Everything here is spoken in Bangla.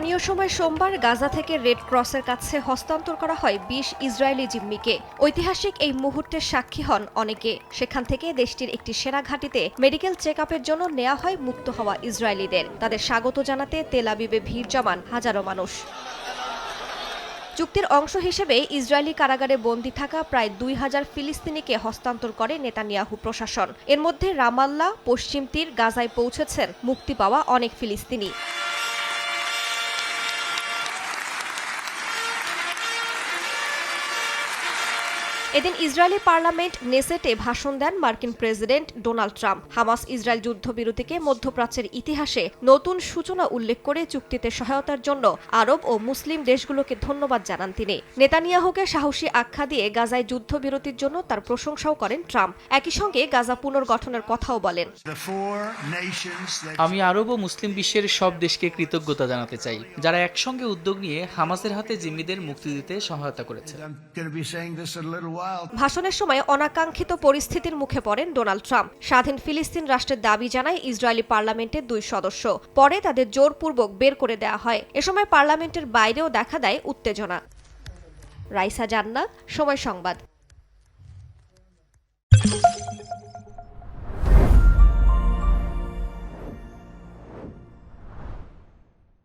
স্থানীয় সময় সোমবার গাজা থেকে রেড ক্রসের কাছে হস্তান্তর করা হয় বিশ ইসরায়েলি জিম্মিকে। ঐতিহাসিক এই মুহূর্তের সাক্ষী হন অনেকে। সেখান থেকে দেশটির একটি সেনা ঘাঁটিতে মেডিকেল চেক জন্য নেওয়া হয় মুক্ত হওয়া ইসরায়েলিদের। তাদের স্বাগত জানাতে তেল আবিবে ভিড় জমান হাজারো মানুষ। চুক্তির অংশ হিসেবে ইসরায়েলি কারাগারে বন্দী থাকা প্রায় দুই হাজার ফিলিস্তিনিকে হস্তান্তর করে নেতানিয়াহু প্রশাসন। এর মধ্যে রামাল্লা, পশ্চিম তীর, গাজায় পৌঁছেছেন, মুক্তি পাওয়া অনেক ফিলিস্তিনি। এদিন ইসরায়েলি পার্লামেন্ট নেসেটে ভাষণ দেন মার্কিন president Donald Trump. Hamas Israel যুদ্ধবিরতিকে মধ্যপ্রাচ্যের ইতিহাসে নতুন সূচনা উল্লেখ করে চুক্তিতে সহায়তার জন্য আরব ও মুসলিম দেশগুলোকে ধন্যবাদ জানান তিনি। নেতানিয়াহুকে সাহসী আখ্যা দিয়ে গাজায় যুদ্ধবিরতির জন্য তার প্রশংসাও করেন ট্রাম্প। একই সঙ্গে গাজা পুনর্গঠনের কথাও বলেন। আমি আরব ও মুসলিম বিশ্বের সব দেশকে কৃতজ্ঞতা জানাতে চাই যারা একসঙ্গে উদ্যোগ নিয়ে হামাসের হাতে জিম্মিদের মুক্তি দিতে সহায়তা করেছে। ভাষণের সময় অনাকাঙ্ক্ষিত পরিস্থিতির মুখে পড়েন ডোনাল্ড ট্রাম্প। স্বাধীন ফিলিস্তিন রাষ্ট্রের দাবি জানায় ইসরায়েলি পার্লামেন্টের দুই সদস্য। পরে তাদের জোরপূর্বক বের করে দেওয়া হয়। এ সময় পার্লামেন্টের বাইরেও দেখা দেয় উত্তেজনা। রাইসা জান্না সময় সংবাদ।